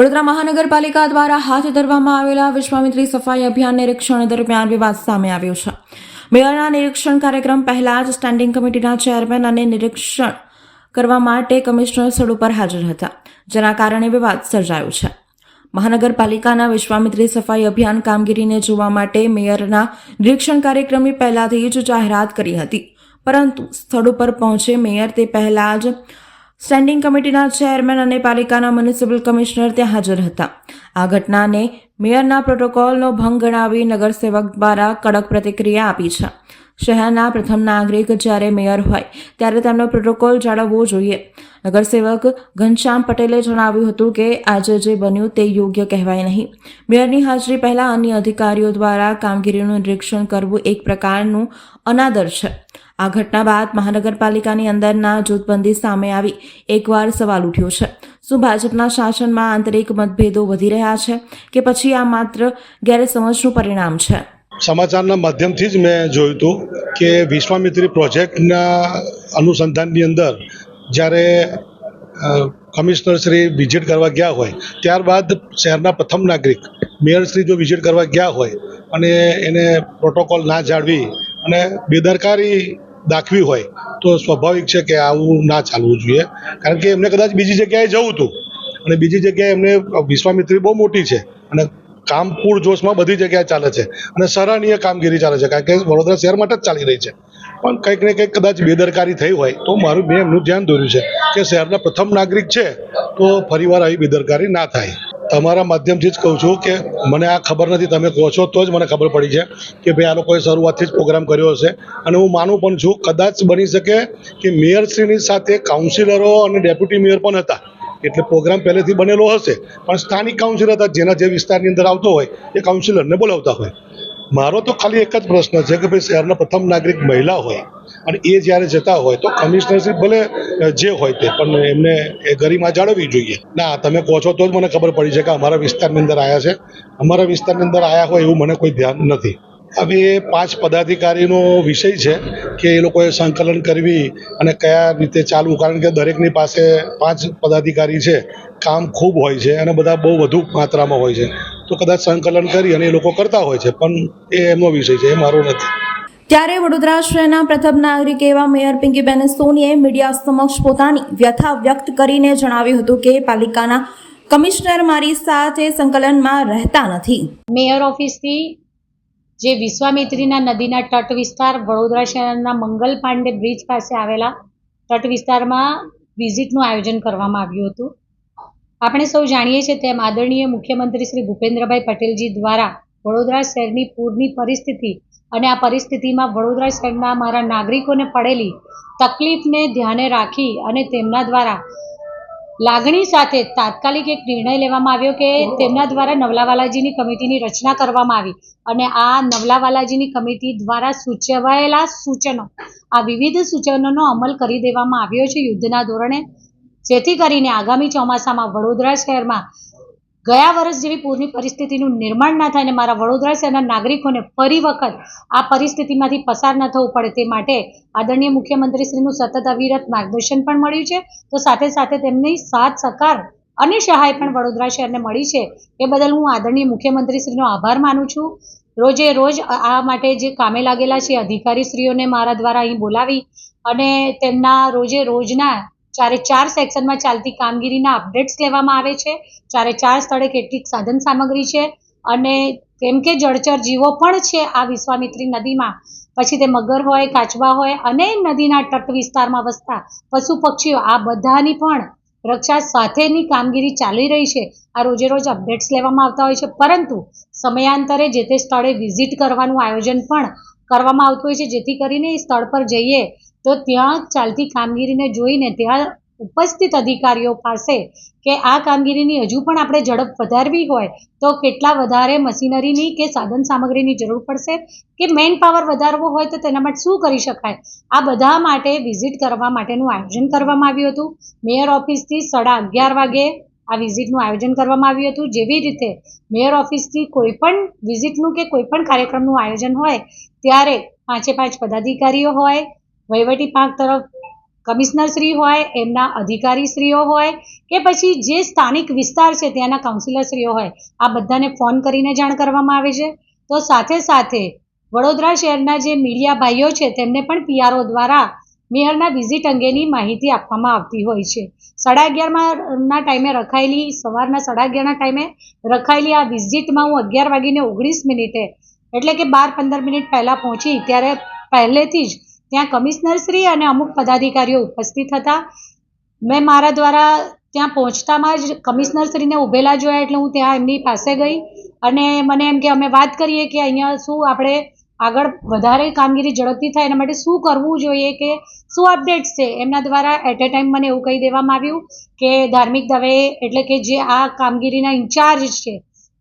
વડોદરા મહાનગરપાલિકા દ્વારા હાથ ધરવામાં આવેલા વિશ્વામિત્રી સફાઈ અભિયાન નિરીક્ષણ દરમિયાન વિવાદ સામે આવ્યો છે. મેયરના નિરીક્ષણ કાર્યક્રમ પહેલા જ સ્ટેન્ડિંગ કમિટીના ચેરમેન અને નિરીક્ષણ કરવા માટે કમિશનર સ્થળ ઉપર હાજર હતા, જેના કારણે વિવાદ સર્જાયો છે. મહાનગરપાલિકાના વિશ્વામિત્રી સફાઈ અભિયાન કામગીરીને જોવા માટે મેયરના નિરીક્ષણ કાર્યક્રમની પહેલાથી જ જાહેરાત કરી હતી, પરંતુ સ્થળ ઉપર પહોંચે મેયર તે પહેલા જ સ્ટેન્ડિંગ કમિટીના ચેરમેન અને પાલિકાના મ્યુનિસિપલ કમિશનર ત્યાં હાજર હતા. આ ઘટનાને મેયરના પ્રોટોકોલનો ભંગ ગણાવી નગરસેવક દ્વારા કડક પ્રતિક્રિયા આપી છે. શહેરના પ્રથમ નાગરિક જ્યારે મેયર હોય, ત્યારે તેમનો પ્રોટોકોલ જાળવવો જોઈએ. નગરસેવક ઘનશ્યામ પટેલે જણાવ્યું હતું કે, આજે જે બન્યું તે યોગ્ય કહેવાય નહીં. મેયરની હાજરી પહેલાં અન્ય અધિકારીઓ દ્વારા કામગીરીનું નિરીક્ષણ કરવું એક પ્રકારનું અનાદર છે. આ ઘટના બાદ મહાનગરપાલિકાની અંદરના જૂથબંધી સામે આવી એકવાર સવાલ ઉઠ્યો છે. શું ભાજપના શાસનમાં આંતરિક મતભેદો વધી રહ્યા છે કે પછી આ માત્ર ગેરસમજનું પરિણામ છે? સમાચારના માધ્યમથી જ મેં જોયું હતું કે વિશ્વામિત્રી પ્રોજેક્ટના અનુસંધાનની અંદર જ્યારે કમિશનર શ્રી વિઝિટ કરવા ગયા હોય, ત્યારબાદ શહેરના પ્રથમ નાગરિક, મેયર શ્રી જો વિઝિટ કરવા ગયા હોય અને એને પ્રોટોકોલ ના જાળવી અને બેદરકારી દાખવી હોય, તો સ્વાભાવિક છે કે આવું ના ચાલવું જોઈએ. કારણ કે એમને કદાચ બીજી જગ્યાએ જવું હતું. અને બીજી જગ્યાએ એમને વિશ્વામિત્રી બહુ મોટી છે. અને કામ પૂરજોશમાં બધી જગ્યાએ ચાલે છે. અને સરાહનીય કામગીરી ચાલે છે. કારણ કે વડોદરા શહેર માટે જ ચાલી રહી છે. પણ કંઈક ને કંઈક કદાચ બેદરકારી થઈ હોય, તો મારું, મેં એમનું ધ્યાન દોર્યું છે કે શહેરના પ્રથમ નાગરિક છે, તો ફરીવાર આવી બેદરકારી ના થાય. તમારા માધ્યમથી જ કહું છું કે મને આ ખબર નથી, તમે કહો છો તો જ મને ખબર પડી છે કે ભાઈ આ લોકોએ શરૂઆતથી જ પ્રોગ્રામ કર્યો હશે. અને હું માનું પણ છું, કદાચ બની શકે કે મેયરશ્રીની સાથે કાઉન્સિલરો અને ડેપ્યુટી મેયર પણ હતા. એટલે પ્રોગ્રામ પહેલેથી બનેલો હશે, પણ સ્થાનિક કાઉન્સિલર હતા, જેના જે વિસ્તારની અંદર આવતો હોય, એ કાઉન્સિલરને બોલાવતા હોય. મારો તો ખાલી એક જ પ્રશ્ન છે કે ભાઈ શહેરના પ્રથમ નાગરિક મહિલા હોય અને એ જ્યારે જતા હોય તો કમિશનરશ્રી ભલે જે હોય તે, પણ એમને એ ગરિમા જાળવવી જોઈએ. ના, તમે કહો છો તો જ મને ખબર પડી છે કે અમારા વિસ્તારની અંદર આવ્યા છે. અમારા વિસ્તારની અંદર આવ્યા હોય એવું મને કોઈ ધ્યાન નથી. હવે પાંચ પદાધિકારીનો વિષય છે કે એ લોકોએ સંકલન કરવી અને કયા રીતે ચાલવું. કારણ કે દરેકની પાસે પાંચ પદાધિકારી છે. કામ ખૂબ હોય છે અને બધા બહુ વધુ માત્રામાં હોય છે. તો કદાચ સંકલન કરી અને એ લોકો કરતા હોય છે પણ એ એમનો વિષય છે એ મારો નથી. ત્યારે વડોદરા શહેરના પ્રથમ નાગરિક એવા મેયર પિંકીબેન સોનીએ મીડિયા સમક્ષ પોતાની વ્યથા વ્યક્ત કરીને જણાવ્યું હતું કે પાલિકાના કમિશનર મારી સાથે સંકલનમાં રહેતા નથી. મેયર ઓફિસથી જે વિશ્વામિત્રીના નદીના તટ વિસ્તાર વડોદરા શહેરના મંગલ પાંડે બ્રિજ પાસે આવેલા તટ વિસ્તારમાં વિઝિટનું આયોજન કરવામાં આવ્યું હતું. આપણે સૌ જાણીએ છીએ તેમ આદરણીય મુખ્યમંત્રી શ્રી ભૂપેન્દ્રભાઈ પટેલજી દ્વારા વડોદરા શહેરની પૂરની પરિસ્થિતિ અને આ પરિસ્થિતિમાં વડોદરા શહેરના મારા નાગરિકોને પડેલી તકલીફને ધ્યાને રાખી અને તેમના દ્વારા લાગણી સાથે તાત્કાલિક એક નિર્ણય લેવામાં આવ્યો કે તેમના દ્વારા નવલાવાલાજીની કમિટીની રચના કરવામાં આવી અને આ નવલાવાલાજીની કમિટી દ્વારા સૂચવાયેલા સૂચનો, આ વિવિધ સૂચનોનો અમલ કરી દેવામાં આવ્યો છે યુદ્ધના ધોરણે. જેથી કરીને આગામી ચોમાસામાં વડોદરા શહેરમાં ગયા વર્ષ જેવી પૂરની પરિસ્થિતિનું નિર્માણ ના થાય અને મારા વડોદરા શહેરના નાગરિકોને ફરી વખત આ પરિસ્થિતિમાંથી પસાર ન થવું પડે તે માટે આદરણીય મુખ્યમંત્રીશ્રીનું સતત અવિરત માર્ગદર્શન પણ મળ્યું છે. તો સાથે સાથે તેમની સાથ સહકાર અને સહાય પણ વડોદરા શહેરને મળી છે. એ બદલ હું આદરણીય મુખ્યમંત્રીશ્રીનો આભાર માનું છું. રોજે રોજ આ માટે જે કામે લાગેલા છે, અધિકારીશ્રીઓને મારા દ્વારા અહીં બોલાવી અને તેમના રોજે રોજના ચારે ચાર સેક્શનમાં ચાલતી કામગીરીના અપડેટ્સ લેવામાં આવે છે ચારે ચાર સ્થળે કેટલીક સાધન સામગ્રી છે અને કેમ કે જળચર જીવો પણ છે આ વિશ્વામિત્રી નદીમાં. પછી તે મગર હોય, કાચબા હોય અને નદીના તટ વિસ્તારમાં વસતા પશુ પક્ષીઓ, આ બધાની પણ રક્ષા સાથેની કામગીરી ચાલી રહી છે. આ રોજે રોજ અપડેટ્સ લેવામાં આવતા હોય છે, પરંતુ સમયાંતરે જે તે સ્થળે વિઝિટ કરવાનું આયોજન પણ કરવામાં આવતું હોય છે, જેથી કરીને એ સ્થળ પર જઈએ તો ત્યાં ચાલતી કામગીરીને જોઈને ત્યાં ઉપસ્થિત અધિકારીઓ પાસે કે આ કામગીરીની હજુ પણ આપણે ઝડપ વધારવી હોય તો કેટલા વધારે મશીનરીની કે સાધન સામગ્રીની જરૂર પડશે? કે મેન પાવર વધારવો હોય તો તેના માટે શું કરી શકાય? આ બધા માટે વિઝિટ કરવા માટેનું આયોજન કરવામાં આવ્યું હતું. મેયર ઓફિસથી સાડા અગિયાર વાગે આ વિઝિટનું આયોજન કરવામાં આવ્યું હતું. જેવી રીતે મેયર ઓફિસથી કોઈ પણ વિઝિટનું કે કોઈ પણ કાર્યક્રમનું આયોજન હોય, ત્યારે પાંચે પાંચ પદાધિકારીઓ હોય વહીવટી પાંખ તરફ કમિશનરશ્રી હોય, એમના અધિકારીશ્રીઓ હોય કે પછી જે સ્થાનિક વિસ્તાર છે ત્યાંના કાઉન્સિલરશ્રીઓ હોય, આ બધાને ફોન કરીને જાણ કરવામાં આવે છે. તો સાથે સાથે વડોદરા શહેરના જે મીડિયા ભાઈઓ છે તેમને પણ પીઆરઓ દ્વારા મેયરના વિઝિટ અંગેની માહિતી આપવામાં આવતી હોય છે. સાડા અગિયારમાંના ટાઈમે રખાયેલી, સવારના સાડા અગિયારના ટાઈમે રખાયેલી આ વિઝિટમાં હું અગિયાર વાગીને ઓગણીસ મિનિટે, એટલે કે બાર પંદર મિનિટ પહેલાં પહોંચી, ત્યારે પહેલેથી જ ત્યાં કમિશનરશ્રી અને અમુક પદાધિકારીઓ ઉપસ્થિત હતા. મેં મારા દ્વારા ત્યાં પહોંચતામાં જ કમિશનરશ્રીને ઊભેલા જોયા એટલે હું ત્યાં એમની પાસે ગઈ અને મને એમ કે અમે વાત કરીએ કે અહીંયા શું આપણે આગળ વધારે કામગીરી ઝડપથી થાય એના માટે શું કરવું જોઈએ કે શું અપડેટ્સ છે? એમના દ્વારા એટ એ ટાઈમ મને એવું કહી દેવામાં આવ્યું કે ધાર્મિક દવે એટલે કે જે આ કામગીરીના ઇન્ચાર્જ છે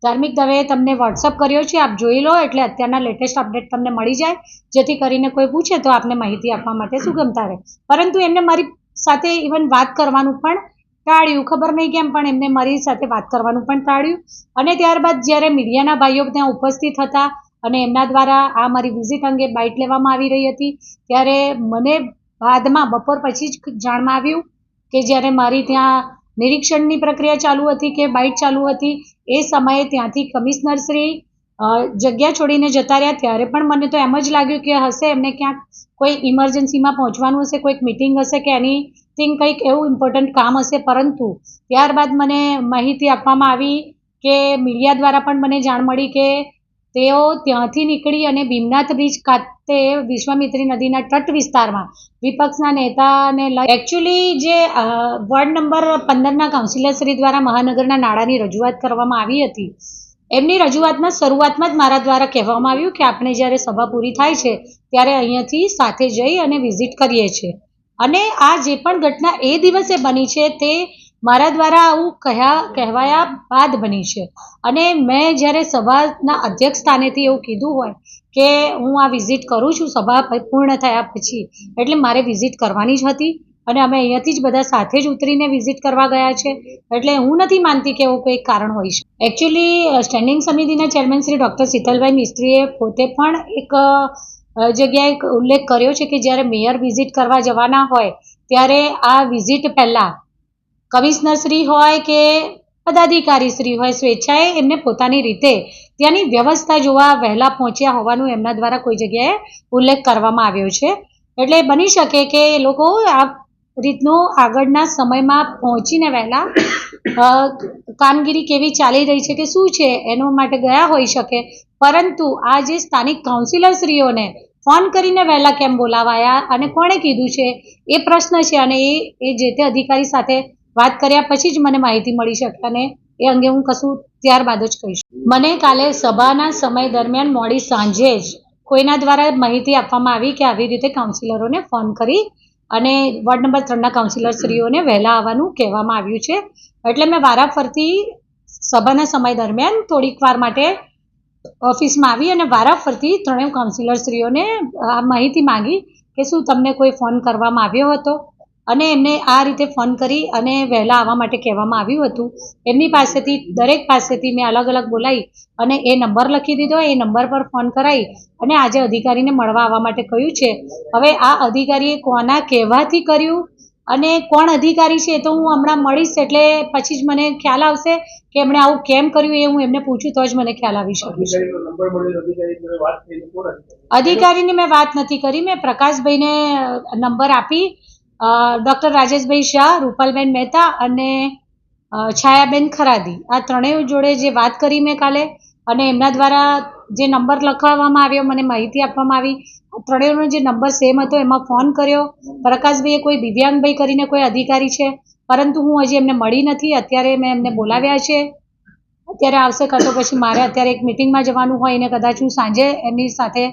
ધાર્મિક દવેએ તમને વોટ્સઅપ કર્યો છે, આપ જોઈ લો એટલે અત્યારના લેટેસ્ટ અપડેટ તમને મળી જાય. જેથી કરીને કોઈ પૂછે તો આપને માહિતી આપવા માટે સુગમતા રહે. પરંતુ એમને મારી સાથે ઇવન વાત કરવાનું પણ ટાળ્યું. ખબર નહીં કેમ, પણ એમને મારી સાથે વાત કરવાનું પણ ટાળ્યું. અને ત્યારબાદ જ્યારે મીડિયાના ભાઈઓ ત્યાં ઉપસ્થિત હતા અને એમના દ્વારા આ મારી વિઝિટ અંગે બાઇટ લેવામાં આવી રહી હતી, ત્યારે મને બાદમાં બપોર પછી જ જાણમાં આવ્યું કે જ્યારે મારી ત્યાં નિરીક્ષણની પ્રક્રિયા ચાલુ હતી કે બાઇટ ચાલુ હતી, એ સમયે ત્યાંથી કમિશનર શ્રી જગ્યા છોડીને જતા રહ્યા. ત્યારે પણ મને તો એમ જ લાગ્યું કે હશે, એમને ક્યાંક કોઈ ઇમરજન્સીમાં પહોંચવાનું હશે, કોઈક મિટિંગ હશે કે એની એનીથિંગ કંઈક એવું ઇમ્પોર્ટન્ટ કામ હશે. પરંતુ ત્યારબાદ મને માહિતી આપવામાં આવી કે મીડિયા દ્વારા પણ મને જાણ મળી કે તેઓ ત્યાંથી નીકળી અને ભીમનાથ બ્રિજ ખાતે વિશ્વામિત્રી નદીના તટ વિસ્તારમાં વિપક્ષના નેતાને એકચ્યુઅલી જે વોર્ડ નંબર પંદરના કાઉન્સિલરશ્રી દ્વારા મહાનગરના નાણાંની રજૂઆત કરવામાં આવી હતી, એમની રજૂઆતમાં શરૂઆતમાં જ મારા દ્વારા કહેવામાં આવ્યું કે આપણે જ્યારે સભા પૂરી થાય છે, ત્યારે અહીંયાથી સાથે જઈ અને વિઝિટ કરીએ છીએ. અને આ જે પણ ઘટના એ દિવસે બની છે, તે મારા દ્વારા આવું કહ્યા કહેવાયા બાદ બની છે. અને મેં જ્યારે સભાના અધ્યક્ષ સ્થાનેથી એવું કીધું હોય કે હું આ વિઝિટ કરું છું, સભા પૂર્ણ થયા પછી, એટલે મારે વિઝિટ કરવાની જ હતી અને અમે અહીંયાથી જ બધા સાથે જ ઉતરીને વિઝિટ કરવા ગયા છે. એટલે હું નથી માનતી કે એવું કોઈ કારણ હોય છે. એકચ્યુઅલી સ્ટેન્ડિંગ સમિતિના ચેરમેન શ્રી ડૉક્ટર શીતલભાઈ મિસ્ત્રીએ પોતે પણ એક જગ્યાએ ઉલ્લેખ કર્યો છે કે જ્યારે મેયર વિઝિટ કરવા જવાના હોય, ત્યારે આ વિઝિટ પહેલાં કમિશનરશ્રી હોય કે પદાધિકારીશ્રી હોય, સ્વેચ્છાએ એમને પોતાની રીતે ત્યાંની વ્યવસ્થા જોવા વહેલા પહોંચ્યા હોવાનું એમના દ્વારા કોઈ જગ્યાએ ઉલ્લેખ કરવામાં આવ્યો છે. એટલે બની શકે કે એ લોકો આ રીતનું આગળના સમયમાં પહોંચીને વહેલા કામગીરી કેવી ચાલી રહી છે કે શું છે એનો માટે ગયા હોઈ શકે. પરંતુ આ જે સ્થાનિક કાઉન્સિલરશ્રીઓને ફોન કરીને વહેલા કેમ બોલાવાયા અને કોણે કીધું છે એ પ્રશ્ન છે અને એ એ જે તે અધિકારી સાથે વાત કર્યા પછી જ મને માહિતી મળી શકે અને એ અંગે હું કશું ત્યારબાદ જ કહીશ. મને કાલે સભાના સમય દરમિયાન મોડી સાંજે જ કોઈના દ્વારા માહિતી આપવામાં આવી કે આવી રીતે કાઉન્સિલરોને ફોન કરી અને વોર્ડ નંબર ત્રણના કાઉન્સિલરશ્રીઓને વહેલા આવવાનું કહેવામાં આવ્યું છે. એટલે મેં વારાફરતી સભાના સમય દરમિયાન થોડીક વાર માટે ઓફિસમાં આવી અને વારાફરતી ત્રણેય કાઉન્સિલરશ્રીઓને આ માહિતી માંગી કે શું તમને કોઈ ફોન કરવામાં આવ્યો હતો? અને એમને આ રીતે ફોન કરી અને વહેલા આવવા માટે કહેવામાં આવ્યું હતું. એમની પાસેથી દરેક પાસેથી મેં અલગ અલગ બોલાવી અને એ નંબર લખી દીધો એ નંબર પર ફોન કરાવી અને આજે અધિકારીને મળવા આવવા માટે કહ્યું છે. હવે આ અધિકારીએ કોના કહેવાથી કર્યું અને કોણ અધિકારી છે એ તો હું હમણાં મળીશ એટલે પછી જ મને ખ્યાલ આવશે કે એમણે આવું કેમ કર્યું એ હું એમને પૂછું તો જ મને ખ્યાલ આવી શકું? અધિકારીની મેં વાત નથી કરી મેં પ્રકાશભાઈને નંબર આપી ડૉક્ટર રાજેશભાઈ શાહ, રૂપાલબેન મહેતા અને છાયાબેન ખરાદી. આ ત્રણેય જોડે જે વાત કરી મેં કાલે અને એમના દ્વારા જે નંબર લખાવવામાં આવ્યો, મને માહિતી આપવામાં આવી ત્રણેયનો જે નંબર સેમ હતો, એમાં ફોન કર્યો, પ્રકાશભાઈએ કોઈ દિવ્યાંગભાઈ કરીને કોઈ અધિકારી છે? પરંતુ હું હજી એમને મળી નથી, અત્યારે મેં એમને બોલાવ્યા છે. અત્યારે આવશે, કાં તો પછી મારે અત્યારે એક મિટિંગમાં જવાનું હોય, એને કદાચ હું સાંજે એમની સાથે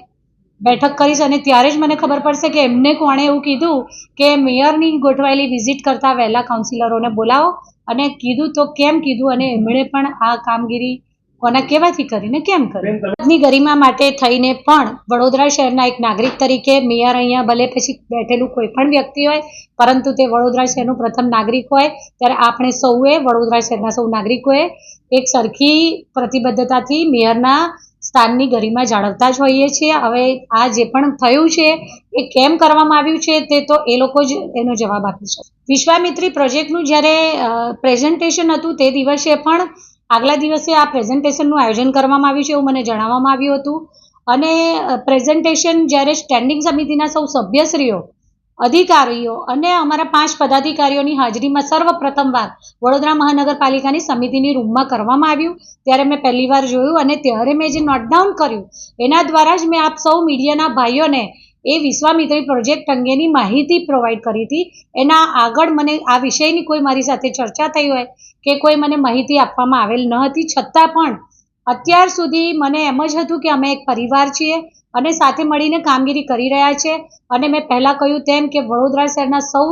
બેઠક કરીશ અને ત્યારે જ મને ખબર પડશે કે એમને કોણે એવું કીધું કે મેયરની ગોઠવાયેલી વિઝિટ કરતાં વહેલા કાઉન્સિલરોને બોલાવો અને કીધું તો કેમ કીધું અને એમણે પણ આ કામગીરી કોના કહેવાથી કરીને કેમ કરી? ની ગરિમા માટે થઈને પણ વડોદરા શહેરના એક નાગરિક તરીકે મેયર અહીંયા ભલે પછી બેઠેલું કોઈ પણ વ્યક્તિ હોય પરંતુ તે વડોદરા શહેરનું પ્રથમ નાગરિક હોય ત્યારે આપણે સૌએ વડોદરા શહેરના સૌ નાગરિકોએ એક સરખી પ્રતિબદ્ધતાથી મેયરના સ્થાનની ગરિમા જાળવતા જ હોઈએ છીએ. હવે આ જે પણ થયું છે, એ કેમ કરવામાં આવ્યું છે, તે તો એ લોકો જ એનો જવાબ આપી શકે. વિશ્વામિત્રી પ્રોજેક્ટનું જ્યારે પ્રેઝન્ટેશન હતું તે દિવસે પણ આગલા દિવસે આ પ્રેઝન્ટેશનનું આયોજન કરવામાં આવ્યું છે એવું મને જણાવવામાં આવ્યું હતું. અને પ્રેઝન્ટેશન જ્યારે સ્ટેન્ડિંગ સમિતિના સૌ સભ્યશ્રીઓ અધિકારીઓ અને અમારા પાંચ પદાધિકારીઓની હાજરીમાં સર્વપ્રથમવાર વડોદરા મહાનગરપાલિકાની સમિતિની રૂમમાં કરવામાં આવ્યું. ત્યારે મેં પહેલીવાર જોયું અને ત્યારે મેં જે નોટ ડાઉન કર્યું, એના દ્વારા જ મેં આપ સૌ મીડિયાના ભાઈઓને એ વિશ્વામિત્રી પ્રોજેક્ટ અંગેની માહિતી પ્રોવાઈડ કરી હતી. એના આગળ મને આ વિષયની કોઈ મારી સાથે ચર્ચા થઈ હોય કે કોઈ મને માહિતી આપવામાં આવેલ ન હતી. છતાં પણ અત્યાર સુધી મને એમ જ હતું કે અમે એક પરિવાર છીએ. અને સાથે મળીને કામગીરી કરી રહ્યા છે. અને મેં પહેલાં કહ્યું તેમ કે વડોદરા શહેરના સૌ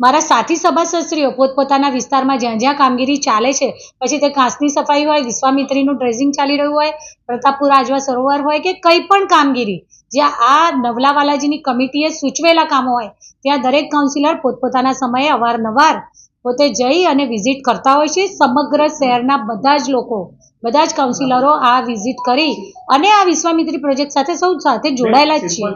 મારા સાથી સભાસદશ્રીઓ પોતપોતાના વિસ્તારમાં જ્યાં જ્યાં કામગીરી ચાલે છે, પછી તે કાંસની સફાઈ હોય, વિશ્વામિત્રીનું ડ્રેસિંગ ચાલી રહ્યું હોય, પ્રતાપપુર આજવા સરોવર હોય કે કંઈ પણ કામગીરી, જ્યાં આ નવલાવાલાજીની કમિટીએ સૂચવેલા કામો હોય, ત્યાં દરેક કાઉન્સિલર પોતપોતાના સમયે અવારનવાર પોતે જઈ અને વિઝિટ કરતા હોય છે. સમગ્ર શહેરના બધા જ લોકો બધા જ કાઉન્સિલરો આ વિઝિટ કરી અને આ વિશ્વામિત્રી પ્રોજેક્ટ સાથે સૌ સાથે જોડાયેલા જ છીએ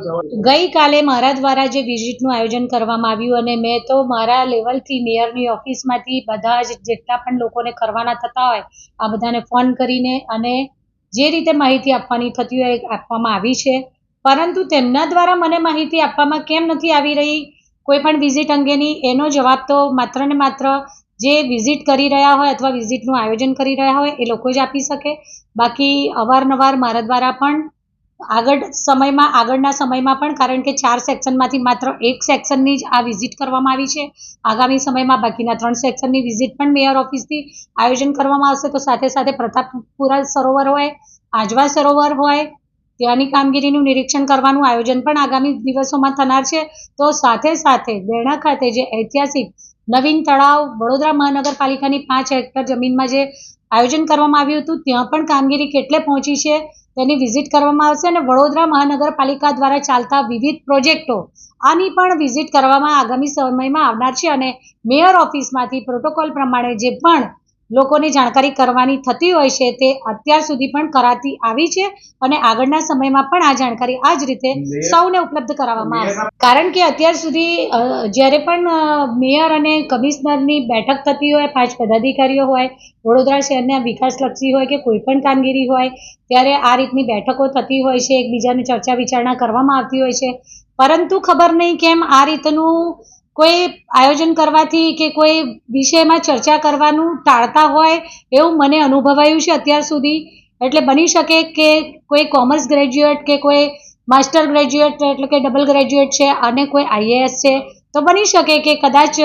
ગઈકાલે મારા દ્વારા જે વિઝિટનું આયોજન કરવામાં આવ્યું અને મેં તો મારા લેવલથી મેયરની ઓફિસમાંથી બધા જ જેટલા પણ લોકોને કરવાના થતા હોય આ બધાને ફોન કરીને અને જે રીતે માહિતી આપવાની થતી હોય આપવામાં આવી છે. પરંતુ તેમના દ્વારા મને માહિતી આપવામાં કેમ નથી આવી રહી? કોઈ પણ વિઝિટ અંગેની એનો જવાબ તો માત્ર ને માત્ર જે વિઝિટ કરી રહ્યા હોય અથવા વિઝિટનું આયોજન કરી રહ્યા હોય, એ લોકો જ આપી શકે. બાકી અવારનવાર મારા દ્વારા પણ આગળ સમયમાં, આગળના સમયમાં પણ, કારણ કે ચાર સેક્શનમાંથી માત્ર એક સેક્શનની જ આ વિઝિટ કરવામાં આવી છે. આગામી સમયમાં બાકીના ત્રણ સેક્શનની વિઝિટ પણ મેયર ઓફિસથી આયોજન કરવામાં આવશે. તો સાથે સાથે પ્રતાપપુરા સરોવર હોય, આજવા સરોવર હોય, ત્યાંની કામગીરીનું નિરીક્ષણ કરવાનું આયોજન પણ આગામી દિવસોમાં થનાર છે. તો સાથે સાથે બેરણા ખાતે જે ઐતિહાસિક નવીન તળાવ વડોદરા મહાનગરપાલિકાની પાંચ હેક્ટર જમીનમાં જે આયોજન કરવામાં આવ્યું હતું, ત્યાં પણ કામગીરી કેટલે પહોંચી છે તેની વિઝિટ કરવામાં આવશે અને વડોદરા મહાનગરપાલિકા દ્વારા ચાલતા વિવિધ પ્રોજેક્ટો આની પણ વિઝિટ કરવામાં આગામી સમયમાં આવનાર છે અને મેયર ઓફિસમાંથી પ્રોટોકોલ પ્રમાણે જે પણ લોકોને જાણકારી કરવાની થતી હોય છે તે અત્યાર સુધી પણ કરાતી આવી છે અને આગળના સમયમાં પણ આ જાણકારી આ જ રીતે સૌને ઉપલબ્ધ કરાવવામાં આવશે. કારણ કે અત્યાર સુધી જ્યારે પણ મેયર અને કમિશનરની બેઠક થતી હોય પાંચ પદાધિકારીઓ હોય વડોદરા શહેરના વિકાસલક્ષી હોય કે કોઈ પણ કામગીરી હોય ત્યારે આ રીતની બેઠકો થતી હોય છે એકબીજાની ચર્ચા વિચારણા કરવામાં આવતી હોય છે. પરંતુ ખબર નહીં કેમ આ રીતનું કોઈ આયોજન કરવાથી કે કોઈ વિષયમાં ચર્ચા કરવાનું ટાળતા હોય એવું મને અનુભવાયું છે અત્યાર સુધી. એટલે બની શકે કે કોઈ કોમર્સ ગ્રેજ્યુએટ કે કોઈ માસ્ટર ગ્રેજ્યુએટ એટલે કે ડબલ ગ્રેજ્યુએટ છે અને કોઈ આઈએએસ છે, તો બની શકે કે કદાચ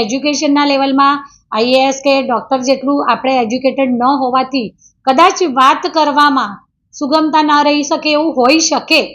એજ્યુકેશનના લેવલમાં આઈએએસ કે ડૉક્ટર જેટલું આપણે એજ્યુકેટેડ ન હોવાથી કદાચ વાત કરવામાં સુગમતા ન રહી શકે એવું હોઈ શકે.